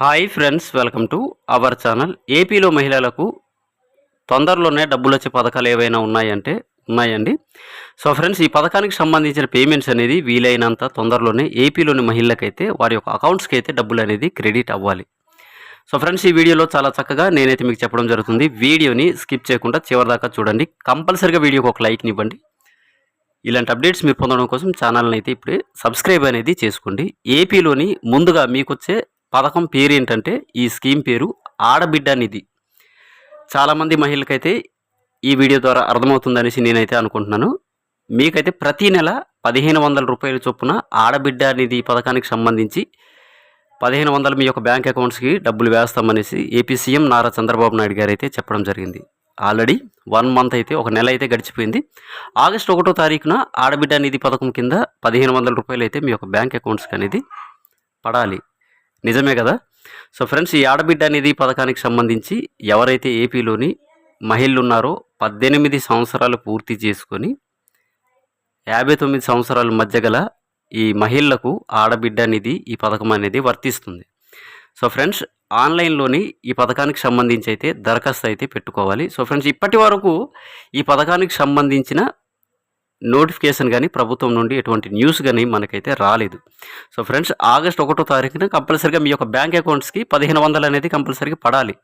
Hi friends welcome to our channel. ఏపీలో మహిళలకు తొందరలోనే డబ్బులు వచ్చే పథకాలు ఏవైనా ఉన్నాయంటే ఉన్నాయండి. సో ఫ్రెండ్స్ ఈ పథకానికి సంబంధించిన పేమెంట్స్ అనేది వీలైనంత తొందరలోనే ఏపీలోని మహిళలకైతే వారి యొక్క అకౌంట్స్కి అయితే డబ్బులు అనేది క్రెడిట్ అవ్వాలి. సో ఫ్రెండ్స్ ఈ వీడియోలో చాలా చక్కగా నేనైతే మీకు చెప్పడం జరుగుతుంది. వీడియోని స్కిప్ చేయకుండా చివరిదాకా చూడండి. కంపల్సరిగా వీడియోకి ఒక లైక్ని ఇవ్వండి. ఇలాంటి అప్డేట్స్ మీరు పొందడం కోసం ఛానల్ని అయితే ఇప్పుడే సబ్స్క్రైబ్ అనేది చేసుకోండి. ఏపీలోని ముందుగా మీకు వచ్చే పథకం పేరు ఏంటంటే ఈ స్కీమ్ పేరు ఆడబిడ్డ నిధి చాలామంది మహిళలకైతే ఈ వీడియో ద్వారా అర్థమవుతుందనేసి నేనైతే అనుకుంటున్నాను. మీకైతే ప్రతి నెల పదిహేను వందల రూపాయల చొప్పున ఆడబిడ్డ నిధి పథకానికి సంబంధించి పదిహేను వందలు మీ యొక్క బ్యాంక్ అకౌంట్స్కి డబ్బులు వేస్తామనేసి ఏపీ సీఎం నారా చంద్రబాబు నాయుడు గారు అయితే చెప్పడం జరిగింది. ఆల్రెడీ వన్ మంత్ అయితే ఒక నెల అయితే గడిచిపోయింది. ఆగస్టు ఒకటో తారీఖున ఆడబిడ్డ నిధి పథకం కింద పదిహేను వందల రూపాయలు అయితే మీ యొక్క బ్యాంక్ అకౌంట్స్కి అనేది పడాలి. నిజమే కదా? సో ఫ్రెండ్స్ ఈ ఆడబిడ్డ అనేది పథకానికి సంబంధించి ఎవరైతే ఏపీలోని మహిళలు ఉన్నారో పద్దెనిమిది సంవత్సరాలు పూర్తి చేసుకొని యాభై తొమ్మిది సంవత్సరాల మధ్య గల ఈ మహిళలకు ఆడబిడ్డ నిధి ఈ పథకం అనేది వర్తిస్తుంది. సో ఫ్రెండ్స్ ఆన్లైన్లోని ఈ పథకానికి సంబంధించి అయితే దరఖాస్తు అయితే పెట్టుకోవాలి. సో ఫ్రెండ్స్ ఇప్పటి వరకు ఈ పథకానికి సంబంధించిన నోటిఫికేషన్ కానీ ప్రభుత్వం నుండి ఎటువంటి న్యూస్ కానీ మనకైతే రాలేదు. సో ఫ్రెండ్స్ ఆగస్ట్ ఒకటో తారీఖున కంపల్సరీగా మీ యొక్క బ్యాంక్ అకౌంట్స్కి పదిహేను వందలు అనేది కంపల్సరీగా పడాలి.